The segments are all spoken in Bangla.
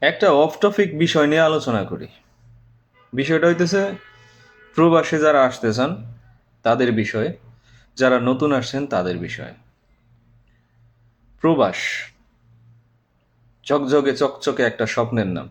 একটা অফ টপিক বিষয় নিয়ে আলোচনা করি। বিষয়টা হইতেছে, প্রবাসে যারা আসতে চান তাদের বিষয়ে, যারা নতুন আসছেন, তাদের বিষয়ে। প্রবাস ঝকঝকে চকচকে একটা স্বপ্নের নাম।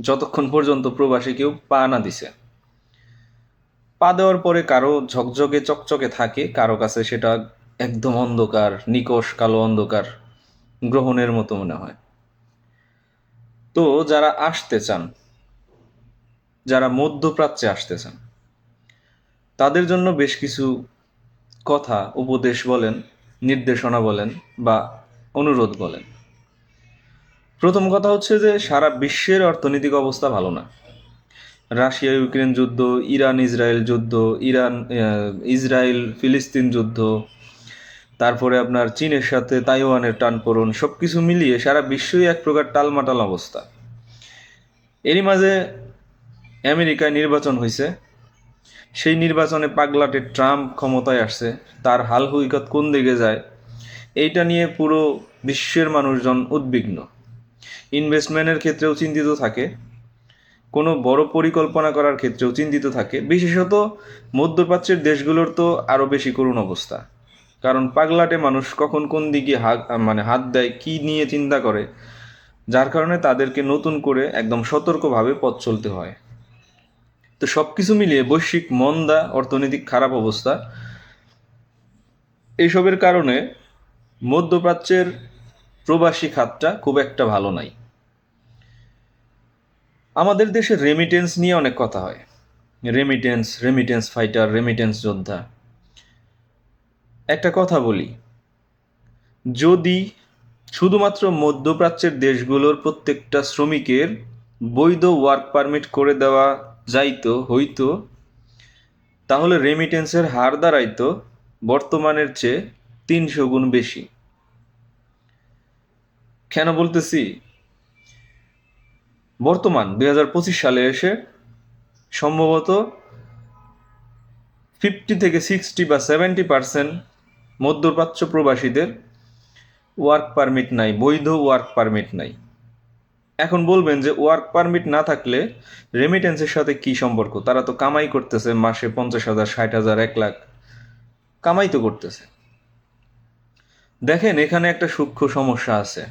যতক্ষণ পর্যন্ত প্রবাসী কেউ পা না দিছে। পা দেওয়ার পরে কারও ঝকঝকে চকচকে থাকে, কারও কাছে সেটা একদম অন্ধকার নিকষ কালো অন্ধকার গ্রহণের মতো মনে হয়। তো যারা আসতে চান, যারা মধ্যপ্রাচ্যে আসতে চান, তাদের জন্য বেশ কিছু কথা, উপদেশ বলেন, নির্দেশনা বলেন বা অনুরোধ বলেন। প্রথম কথা হচ্ছে যে সারা বিশ্বের অর্থনৈতিক অবস্থা ভালো না। রাশিয়া ইউক্রেন যুদ্ধ ইরান ইসরায়েল যুদ্ধ, ইরান ইসরায়েল ফিলিস্তিন যুদ্ধ তারপরে আপনার চীনের সাথে তাইওয়ানের টানপোড়ন সব কিছু মিলিয়ে সারা বিশ্বই এক প্রকার টালমাটাল অবস্থা। এরই মাঝে আমেরিকায় নির্বাচন হয়েছে সেই নির্বাচনে পাগলাটে ট্রাম্প ক্ষমতায় আসছে, তার হাল হুইকত কোন দিকে যায়, এইটা নিয়ে পুরো বিশ্বের মানুষজন উদ্বিগ্ন। ইনভেস্টমেন্টের ক্ষেত্রেও চিন্তিত থাকে, কোনো বড় পরিকল্পনা করার ক্ষেত্রেও চিন্তিত থাকে। বিশেষত মধ্যপ্রাচ্যের দেশগুলোর তো আরও বেশি করুণ অবস্থা। কারণ পাগলাটে মানুষ কখন কোন দিকে হাত মানে হাত দেয়, কি নিয়ে চিন্তা করে, যার কারণে তাদেরকে নতুন করে একদম সতর্কভাবে পথ চলতে হয়। তো সব কিছু মিলিয়ে বৈশ্বিক মন্দা, অর্থনৈতিক খারাপ অবস্থা, এইসবের কারণে মধ্যপ্রাচ্যের প্রবাসী খাতটা খুব একটা ভালো নাই। আমাদের দেশে রেমিটেন্স নিয়ে অনেক কথা হয়। রেমিটেন্স রেমিটেন্স ফাইটার রেমিটেন্স যোদ্ধা। একটা কথা বলি। যদি শুধুমাত্র মধ্যপ্রাচ্যের দেশগুলোর প্রত্যেকটা শ্রমিকের বৈধ ওয়ার্ক পারমিট করে দেওয়া যাইতো, হইতো, তাহলে রেমিটেন্সের হার দাঁড়াইতো বর্তমানের চেয়ে তিনশো গুণ বেশি। কেন বলতেছি? বর্তমান দু হাজার পঁচিশ সালে এসে সম্ভবত ফিফটি থেকে সিক্সটি বা সেভেন্টি পার্সেন্ট মধ্যপ্রাচ্য প্রবাসীদের ওয়ার্ক পারমিট নাই, বৈধ ওয়ার্ক পারমিট নাই। এখন বলবেন যে ওয়ার্ক পারমিট না থাকলে রেমিটেন্সের সাথে কি সম্পর্ক? তারা তো কামাই করতেছে, মাসে পঞ্চাশ হাজার, ষাট হাজার, এক লাখ। কামাই তো করতেছে। দেখেন, এখানে একটা সূক্ষ্ম সমস্যা আছে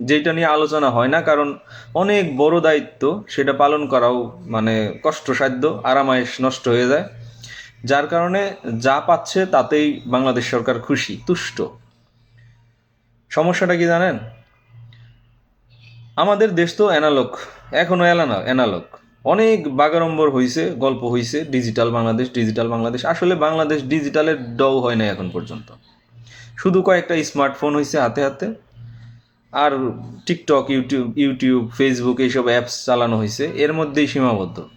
যেটা নিয়ে আলোচনা হয় না, কারণ অনেক বড় দায়িত্ব, সেটা পালন করাও মানে কষ্টসাধ্য, আরামায়েশ নষ্ট হয়ে যায়। যার কারণে যা পাচ্ছে তাতেই বাংলাদেশ সরকার খুশি, তুষ্ট। সমস্যাটা কি জানেন? আমাদের দেশ তো অ্যানালগ এখনও এলানা অ্যানালগ অনেক বাগাড়ম্বর হয়েছে গল্প হয়েছে ডিজিটাল বাংলাদেশ ডিজিটাল বাংলাদেশ। আসলে বাংলাদেশ ডিজিটালের ডও হয় না এখন পর্যন্ত। শুধু কয়েকটা স্মার্টফোন হয়েছে হাতে হাতে। আর টিকটক ইউটিউব ইউটিউব ফেসবুক এইসব অ্যাপস চালানো হয়েছে এর মধ্যেই সীমাবদ্ধ।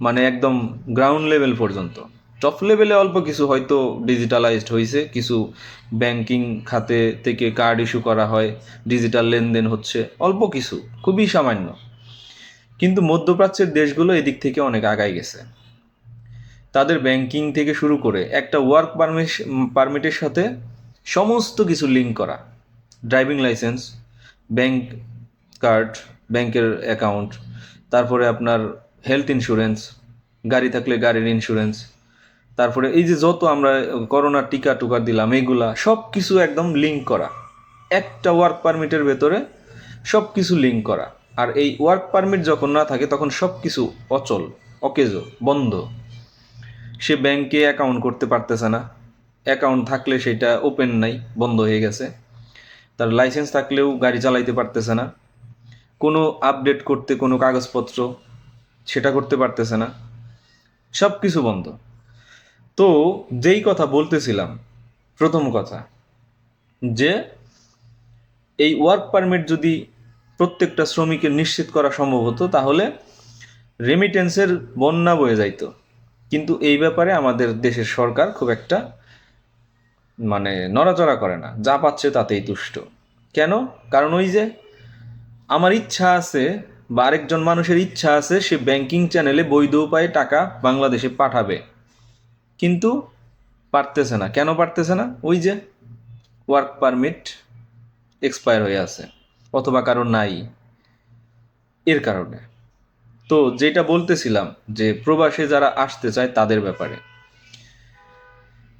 মানে একদম গ্রাউন্ড লেভেল পর্যন্ত। টপ লেভেলে অল্প কিছু হয়তো ডিজিটালাইজড হয়েছে কিছু ব্যাংকিং খাতে থেকে কার্ড ইস্যু করা হয় ডিজিটাল লেনদেন হচ্ছে, অল্প কিছু, খুবই সামান্য। কিন্তু মধ্যপ্রাচ্যের দেশগুলো এদিক থেকে অনেক আগায় গেছে। তাদের ব্যাংকিং থেকে শুরু করে একটা ওয়ার্ক পারমিশ পারমিটের সাথে সমস্ত কিছু লিঙ্ক করা। ড্রাইভিং লাইসেন্স ব্যাংক কার্ড ব্যাংকের অ্যাকাউন্ট তারপরে আপনার হেলথ ইন্স্যুরেন্স গাড়ি থাকলে গাড়ির ইন্স্যুরেন্স তারপরে এই যে যত আমরা করোনার টিকা টুকা দিলাম এইগুলা সব কিছু একদম লিঙ্ক করা। একটা ওয়ার্ক পারমিটের ভেতরে সব কিছু লিঙ্ক করা। আর এই ওয়ার্ক পারমিট যখন না থাকে, তখন সব কিছু অচল, অকেজো, বন্ধ। সে ব্যাংকে অ্যাকাউন্ট করতে পারতেছে না। অ্যাকাউন্ট থাকলে সেটা ওপেন নাই, বন্ধ হয়ে গেছে। তার লাইসেন্স থাকলেও গাড়ি চালাইতে পারতেছে না। কোনো আপডেট করতে কোনো কাগজপত্র সেটা করতে পারতেছে না। সব কিছু বন্ধ। তো যেই কথা বলতেছিলাম, প্রথম কথা, যে এই ওয়ার্ক পারমিট যদি প্রত্যেকটা শ্রমিকের নিশ্চিত করা সম্ভব হতো, তাহলে রেমিটেন্সের বন্যা বয়ে যাইত। কিন্তু এই ব্যাপারে আমাদের দেশের সরকার খুব একটা মানে নড়াচড়া করে না। যা পাচ্ছে তাতেই তুষ্ট। কেন? কারণ ওই যে আমার ইচ্ছা আছে বা আরেকজন মানুষের ইচ্ছা আছে সে ব্যাংকিং চ্যানেলে বৈধ উপায়ে টাকা বাংলাদেশে পাঠাবে। কিন্তু পারতেছে না। কেন পারতেছে না? ওই যে ওয়ার্ক পারমিট এক্সপায়ার হয়ে আছে, অথবা কারও নাই। এর কারণে। তো যেটা বলতেছিলাম যে প্রবাসে যারা আসতে চায় তাদের ব্যাপারে।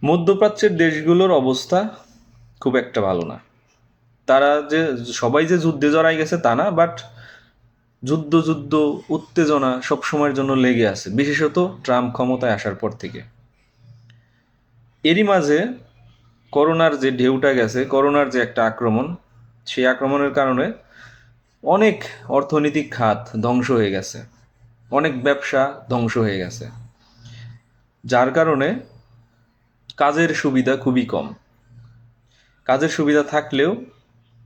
মধ্যপ্রাচ্যের দেশগুলোর অবস্থা খুব একটা ভালো না। তারা যে, সবাই যে যুদ্ধে জড়াই গেছে তা না বাট যুদ্ধ যুদ্ধ, উত্তেজনা সব সময়ের জন্য লেগে আছে। বিশেষত ট্রাম্প ক্ষমতায় আসার পর থেকে। এরই মাঝে করোনার যে ঢেউটা গেছে, করোনার যে একটা আক্রমণ, সেই আক্রমণের কারণে অনেক অর্থনৈতিক খাত ধ্বংস হয়ে গেছে। অনেক ব্যবসা ধ্বংস হয়ে গেছে। যার কারণে কাজের সুবিধা খুবই কম। কাজের সুবিধা থাকলেও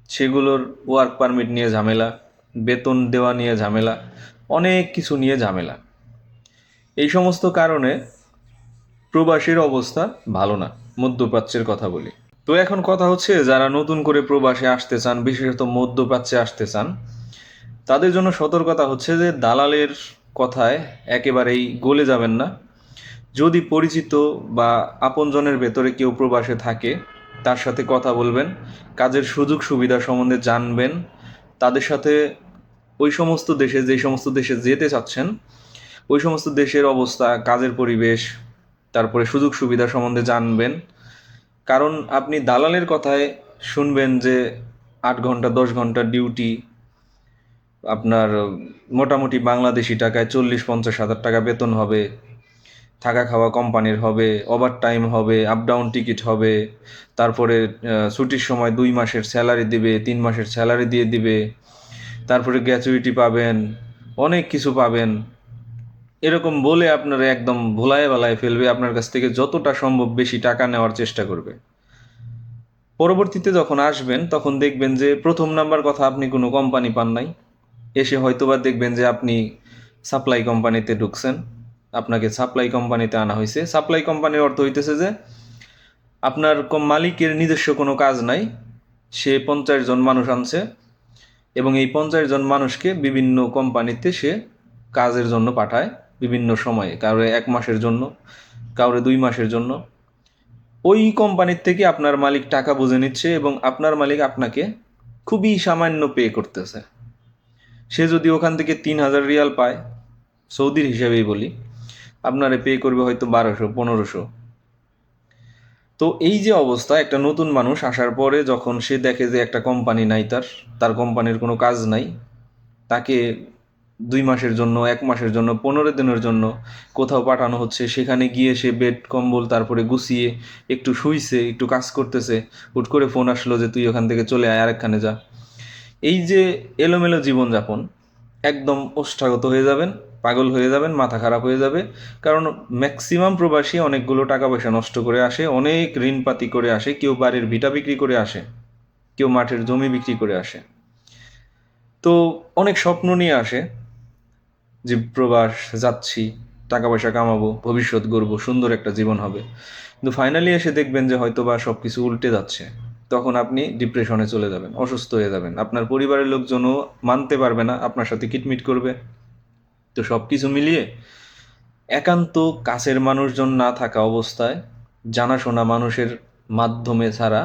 সেগুলোর ওয়ার্ক পারমিট নিয়ে ঝামেলা বেতন দেওয়া নিয়ে ঝামেলা, অনেক কিছু নিয়ে ঝামেলা। এই সমস্ত কারণে প্রবাসীর অবস্থা ভালো না, মধ্যপ্রাচ্যের কথা বলি। তো এখন কথা হচ্ছে, যারা নতুন করে প্রবাসে আসতে চান, বিশেষত মধ্যপ্রাচ্যে আসতে চান, তাদের জন্য সতর্কতা হচ্ছে যে দালালের কথায় একেবারেই গলে যাবেন না। যদি পরিচিত বা আপনজনের ভেতরে কেউ প্রবাসে থাকে, তার সাথে কথা বলবেন, কাজের সুযোগ সুবিধা সম্বন্ধে জানবেন তাদের সাথে ওই সমস্ত দেশে যেই সমস্ত দেশে যেতে চাচ্ছেন, ওই সমস্ত দেশের অবস্থা, কাজের পরিবেশ, তারপরে সুযোগ সুবিধা সম্বন্ধে জানবেন। কারণ আপনি দালালের কথায় শুনবেন যে আট ঘণ্টা, দশ ঘণ্টা ডিউটি আপনার মোটামুটি বাংলাদেশি টাকায় চল্লিশ, পঞ্চাশ হাজার টাকা বেতন হবে। থাকা খাওয়া কোম্পানির হবে ওভার টাইম হবে আপ ডাউন টিকিট হবে, তারপরে ছুটির সময় দুই মাসের স্যালারি দিবে, তিন মাসের স্যালারি দিয়ে দিবে, তারপরে গ্র্যাচুইটি পাবেন, অনেক কিছু পাবেন। এরকম বলে আপনারা একদম ভোলায় বেলায় ফেলবে, আপনার কাছ থেকে যতটা সম্ভব বেশি টাকা নেওয়ার চেষ্টা করবে। পরবর্তীতে যখন আসবেন, তখন দেখবেন যে প্রথম নাম্বার কথা আপনি কোনো কোম্পানি পান নাই। এসে হয়তোবা দেখবেন যে আপনি সাপ্লাই কোম্পানিতে ঢুকছেন। আপনাকে সাপ্লাই কোম্পানিতে আনা হয়েছে সাপ্লাই কোম্পানির অর্থ হইতেছে যে, আপনার মালিকের নিজস্ব কোনো কাজ নাই। সে পঞ্চাশ জন মানুষ আনছে এবং এই পঞ্চাশ জন মানুষকে বিভিন্ন কোম্পানিতে সে কাজের জন্য পাঠায় বিভিন্ন সময়ে। কারও এক মাসের জন্য, কারও দুই মাসের জন্য। ওই কোম্পানির থেকে আপনার মালিক টাকা বুঝে নিচ্ছে এবং আপনার মালিক আপনাকে খুবই সামান্য পে করতেছে। সে যদি ওখান থেকে তিন হাজার রিয়াল পায়, সৌদির হিসাবেই বলি আপনারে পে করবে হয়তো বারোশো, পনেরোশো। তো এই যে অবস্থা, একটা নতুন মানুষ আসার পরে যখন সে দেখে যে একটা কোম্পানি নাই তার তার কোম্পানির কোনো কাজ নাই, তাকে দুই মাসের জন্য, এক মাসের জন্য, পনেরো দিনের জন্য কোথাও পাঠানো হচ্ছে, সেখানে গিয়ে সে বেড কম্বল তারপরে গুছিয়ে একটু শুইছে, একটু কাজ করতেছে, হুট করে ফোন আসলো যে তুই ওখান থেকে চলে আয়, আরেকখানে যা। এই যে এলোমেলো জীবনযাপন একদম ওষ্ঠাগত হয়ে যাবেন, পাগল হয়ে যাবেন, মাথা খারাপ হয়ে যাবে। কারণ ম্যাক্সিমাম প্রবাসী অনেকগুলো টাকা পয়সা নষ্ট করে আসে, অনেক ঋণপাতি করে আসে, কেউ বাড়ির ভিটা বিক্রি করে আসে, কেউ মাঠের জমি বিক্রি করে আসে। তো অনেক স্বপ্ন নিয়ে আসে যে প্রবাস, যাচ্ছি, টাকা পয়সা কামাবো, ভবিষ্যৎ গড়বো, সুন্দর একটা জীবন হবে। কিন্তু ফাইনালি এসে দেখবেন যে হয়তো বা সব কিছু উল্টে যাচ্ছে। তখন আপনি ডিপ্রেশনে চলে যাবেন, অসুস্থ হয়ে যাবেন। আপনার পরিবারের লোকজনও মানতে পারবে না, আপনার সাথে কিটমিট করবে। তো সব কিছু মিলিয়ে একান্ত কাছের মানুষজন না থাকা অবস্থায় জানাশোনা মানুষের মাধ্যমে ছাড়া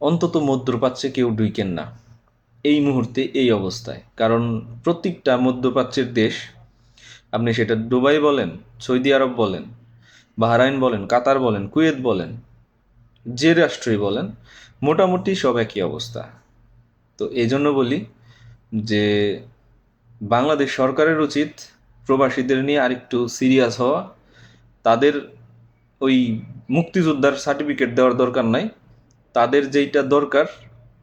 অন্তত মধ্যপ্রাচ্যে কেউ ডুইকেন না। এই মুহূর্তে এই অবস্থায়। কারণ প্রত্যেকটা মধ্যপ্রাচ্যের দেশ, আপনি সেটা দুবাই বলেন, সৌদি আরব বলেন, বাহরাইন বলেন, কাতার বলেন, কুয়েত বলেন যে রাষ্ট্রই বলেন, মোটামুটি সব একই অবস্থা। তো এই জন্য বলি যে, বাংলাদেশ সরকারের উচিত প্রবাসীদের নিয়ে আরেকটু সিরিয়াস হওয়া। তাদের ওই মুক্তিযোদ্ধার সার্টিফিকেট দেওয়ার দরকার নাই। তাদের যেইটা দরকার,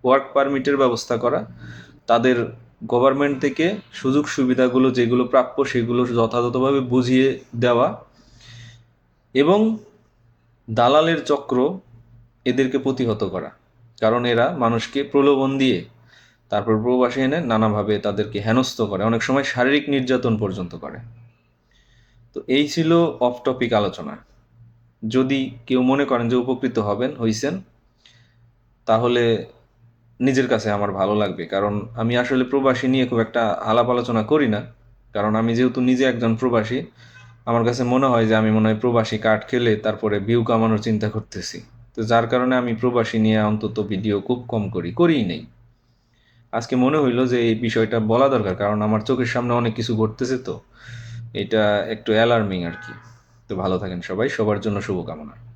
ওয়ার্ক পারমিটের ব্যবস্থা করা। তাদের গভর্নমেন্ট থেকে সুযোগ সুবিধাগুলো যেগুলো প্রাপ্য সেগুলো যথাযথভাবে বুঝিয়ে দেওয়া। এবং দালালের চক্র এদেরকে প্রতিহত করা। কারণ এরা মানুষকে প্রলোভন দিয়ে তারপর প্রবাসে এনে নানাভাবে তাদেরকে হেনস্থ করে, অনেক সময় শারীরিক নির্যাতন পর্যন্ত করে। তো এই ছিল অফ টপিক আলোচনা। যদি কেউ মনে করেন যে উপকৃত হবেন, হইছেন, তাহলে নিজের কাছে আমার ভালো লাগবে। কারণ আমি আসলে প্রবাসী নিয়ে খুব একটা আলাপ আলোচনা করি না। কারণ আমি যেহেতু নিজে একজন প্রবাসী, আমার কাছে মনে হয় যে আমি মনে হয় প্রবাসী কাঠ খেলে তারপরে ভিউ কামানোর চিন্তা করতেছি। তো যার কারণে আমি প্রবাসী নিয়ে অন্তত ভিডিও খুব কম করি, করিই নেই। আজকে মনে হইল যে এই বিষয়টা বলা দরকার, কারণ আমার চোখের সামনে অনেক কিছু ঘটতেছে তো। এটা একটু অ্যালার্মিং আর কি। তো ভালো থাকেন সবাই, সবার জন্য শুভকামনা।